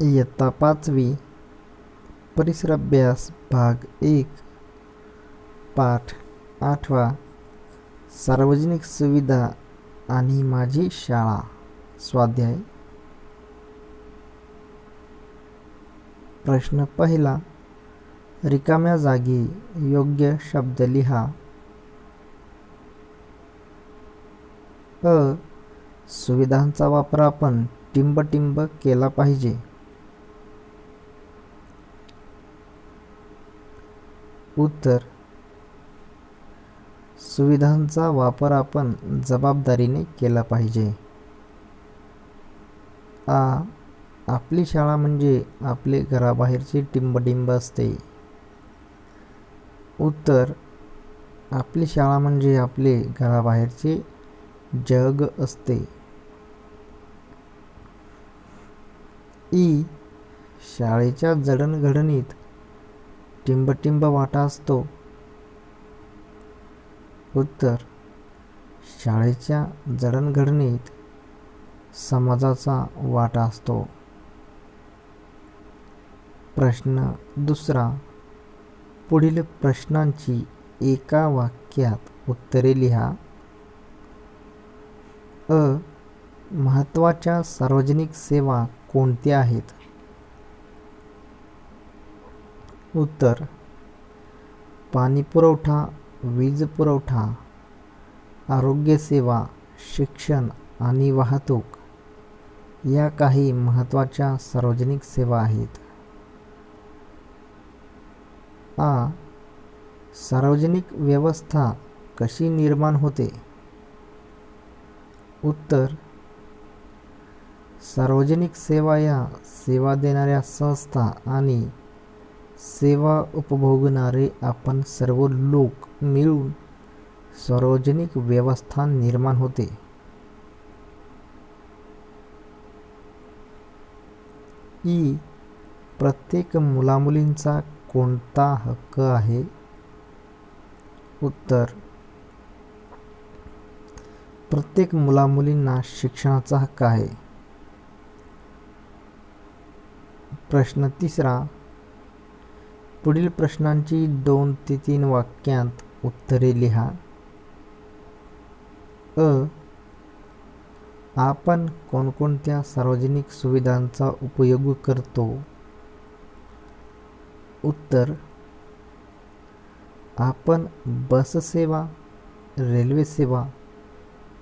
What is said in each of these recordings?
इयत्ता पाचवी परिसर अभ्यास भाग एक पाठ आठवा सार्वजनिक सुविधा आणि माझी शाळा स्वाध्याय. प्रश्न पहिला रिकाम्या जागी योग्य शब्द लिहा. अ सुविधांचा वापर आपण टिंबटिंब केला पाहिजे. उत्तर. सुविधांचा वापर आपण जबाबदारीने केला पाहिजे. आ. आपली शाळा म्हणजे आपले घराबाहेरचे टिंबटिंब असते. उत्तर. आपली शाळा म्हणजे आपले घराबाहेरचे जग असते. ई. शाळेच्या जडणघडणीत टिंबटिंब वाटा असतो. उत्तर. शाळेच्या जडणघडणीत समाजाचा वाटा असतो. प्रश्न दुसरा. पुढील प्रश्नांची एका वाक्यात उत्तरे लिहा. अ. महत्त्वाच्या सार्वजनिक सेवा कोणत्या आहेत? उत्तर. पाणी पुरवठा वीज पुरवठा आरोग्यसेवा शिक्षण आणि वाहतूक या काही महत्त्वाच्या सार्वजनिक सेवा आहेत. आ. सार्वजनिक व्यवस्था कशी निर्माण होते? उत्तर. सार्वजनिक सेवा या सेवा देणाऱ्या संस्था आणि सेवा उपभोगणारे आपण सर्व लोक मिळून सार्वजनिक व्यवस्था निर्माण होते. ई प्रत्येक मुलामुलींचा कोणता हक्क आहे? उत्तर प्रत्येक मुलामुलींना शिक्षणाचा हक्क आहे. प्रश्न तिसरा पुढील प्रश्नांची दोन ते तीन वाक्यांत उत्तरे लिहा. अ. आपण कोणकोणत्या सार्वजनिक सुविधांचा उपयोग करतो? उत्तर. आपण बससेवा रेल्वे सेवा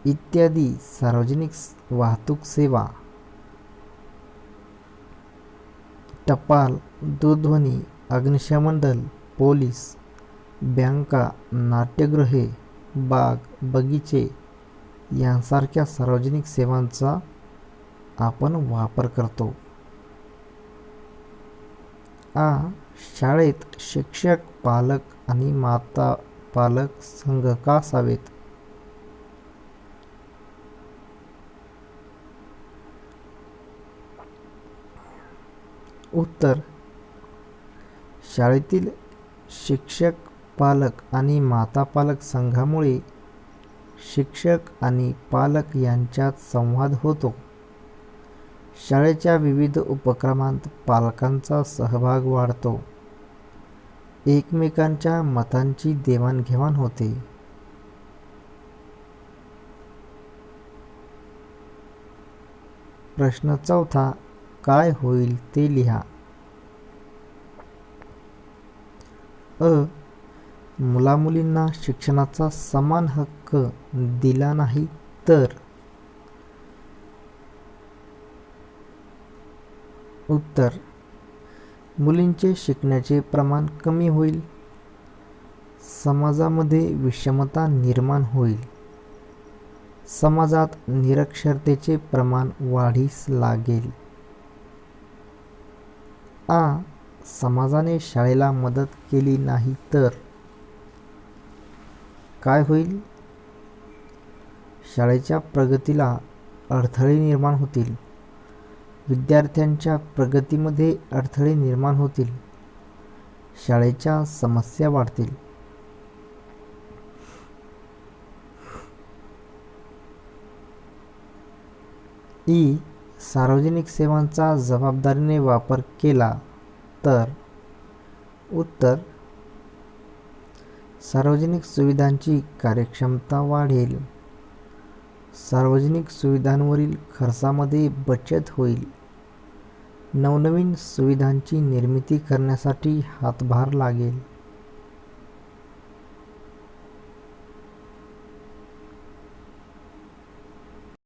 इत्यादी सार्वजनिक वाहतूक सेवा टपाल दूरध्वनी अग्निशमन दल पोलीस बँका नाट्यगृहे बाग बगीचे यांसारख्या सार्वजनिक सेवांचा आपण वापर करतो. आ. शाळेत शिक्षक पालक आणि माता पालक संघ का असावेत? उत्तर. शाळेतील शिक्षक पालक आणि माता पालक संघामुळे शिक्षक आणि पालक यांच्यात संवाद होतो. शाळेच्या विविध उपक्रमांत पालकांचा सहभाग वाढतो. एकमेकांच्या मतांची देवाणघेवाण होते. प्रश्न चौथा काय होईल ते लिहा. अ मुलामुलींना शिक्षणाचा समान हक्क दिला नाही तर? उत्तर मुलींचे शिकण्याचे प्रमाण कमी होईल. समाजामध्ये विषमता निर्माण होईल. समाजात निरक्षरतेचे प्रमाण वाढीस लागेल. आ समाजाने शाळेला मदत केली नाही तर? काय होईल? शाळेच्या प्रगतीला अडथळे निर्माण होतील. विद्यार्थ्यांच्या प्रगतीमध्ये अडथळे निर्माण होतील. शाळेच्या समस्या वाढतील. ई. सार्वजनिक सेवांचा जबाबदारीने वापर केला. तर उत्तर. सार्वजनिक सुविधांची कार्यक्षमता वाढेल. सार्वजनिक सुविधांवरील खर्चामध्ये बचत होईल. नवनवीन सुविधांची निर्मिती करण्यासाठी हातभार लागेल.